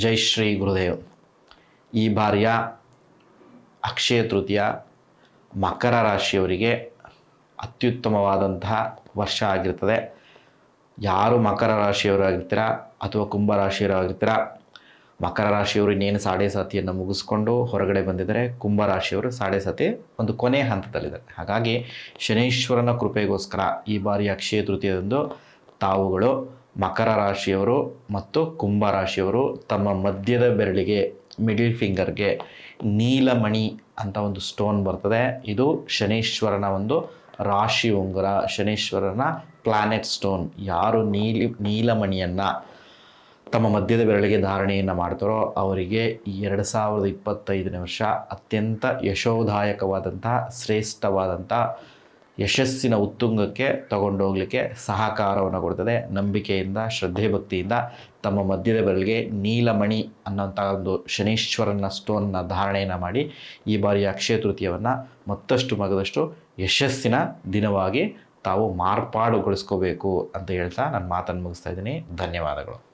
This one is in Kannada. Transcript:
ಜೈ ಶ್ರೀ ಗುರುದೇವ್. ಈ ಬಾರಿಯ ಅಕ್ಷಯ ತೃತೀಯ ಮಕರ ರಾಶಿಯವರಿಗೆ ಅತ್ಯುತ್ತಮವಾದಂತಹ ವರ್ಷ ಆಗಿರ್ತದೆ. ಯಾರು ಮಕರ ರಾಶಿಯವರಾಗಿರ್ತೀರ ಅಥವಾ ಕುಂಭ ರಾಶಿಯವರಾಗಿರ್ತೀರ? ಮಕರ ರಾಶಿಯವರು ಇನ್ನೇನು ಸಾಡೆ ಸಾತಿಯನ್ನು ಮುಗಿಸ್ಕೊಂಡು ಹೊರಗಡೆ ಬಂದಿದ್ದಾರೆ. ಕುಂಭ ರಾಶಿಯವರು ಸಾಡೆ ಸಾತಿ ಒಂದು ಕೊನೆ ಹಂತದಲ್ಲಿದ್ದಾರೆ ಹಾಗಾಗಿ ಶನೈಶ್ವರನ ಕೃಪೆಗೋಸ್ಕರ ಈ ಬಾರಿ ಅಕ್ಷಯ ತೃತೀಯದಂದು ತಾವುಗಳು ಮಕರ ರಾಶಿಯವರು ಮತ್ತು ಕುಂಭ ರಾಶಿಯವರು ತಮ್ಮ ಮಧ್ಯದ ಬೆರಳಿಗೆ ಮಿಡಿಲ್ ಫಿಂಗರ್ಗೆ ನೀಲಮಣಿ ಅಂತ ಒಂದು ಸ್ಟೋನ್ ಬರ್ತದೆ. ಇದು ಶನೀಶ್ವರನ ಒಂದು ರಾಶಿ ಉಂಗುರ, ಶನೀಶ್ವರನ ಪ್ಲಾನೆಟ್ ಸ್ಟೋನ್ ಯಾರು ನೀಲಿ, ನೀಲಮಣಿಯನ್ನು ತಮ್ಮ ಮಧ್ಯದ ಬೆರಳಿಗೆ ಧಾರಣೆಯನ್ನು ಮಾಡ್ತಾರೋ ಅವರಿಗೆ ಎರಡು ಸಾವಿರದ ಇಪ್ಪತ್ತೈದನೇ ವರ್ಷ ಅತ್ಯಂತ ಯಶೋದಾಯಕವಾದಂಥ ಶ್ರೇಷ್ಠವಾದಂಥ ಯಶಸ್ಸಿನ ಉತ್ತುಂಗಕ್ಕೆ ತಗೊಂಡೋಗ್ಲಿಕ್ಕೆ ಸಹಕಾರವನ್ನು ಕೊಡ್ತದೆ. ನಂಬಿಕೆಯಿಂದ ಶ್ರದ್ಧೆ ಭಕ್ತಿಯಿಂದ ತಮ್ಮ ಮಧ್ಯದ ಬೆರಳಿಗೆ ನೀಲಮಣಿ ಅನ್ನೋಂಥ ಒಂದು ಶನೀಶ್ವರನ ಸ್ಟೋನ್ನ ಧಾರಣೆಯನ್ನು ಮಾಡಿ ಈ ಬಾರಿಯ ಅಕ್ಷಯ ತೃತೀಯವನ್ನು ಮತ್ತಷ್ಟು ಮಗದಷ್ಟು ಯಶಸ್ಸಿನ ದಿನವಾಗಿ ತಾವು ಮಾರ್ಪಾಡುಗೊಳಿಸ್ಕೋಬೇಕು ಅಂತ ಹೇಳ್ತಾ ನಾನು ಮಾತನ್ನು ಮುಗಿಸ್ತಾ ಇದ್ದೀನಿ. ಧನ್ಯವಾದಗಳು.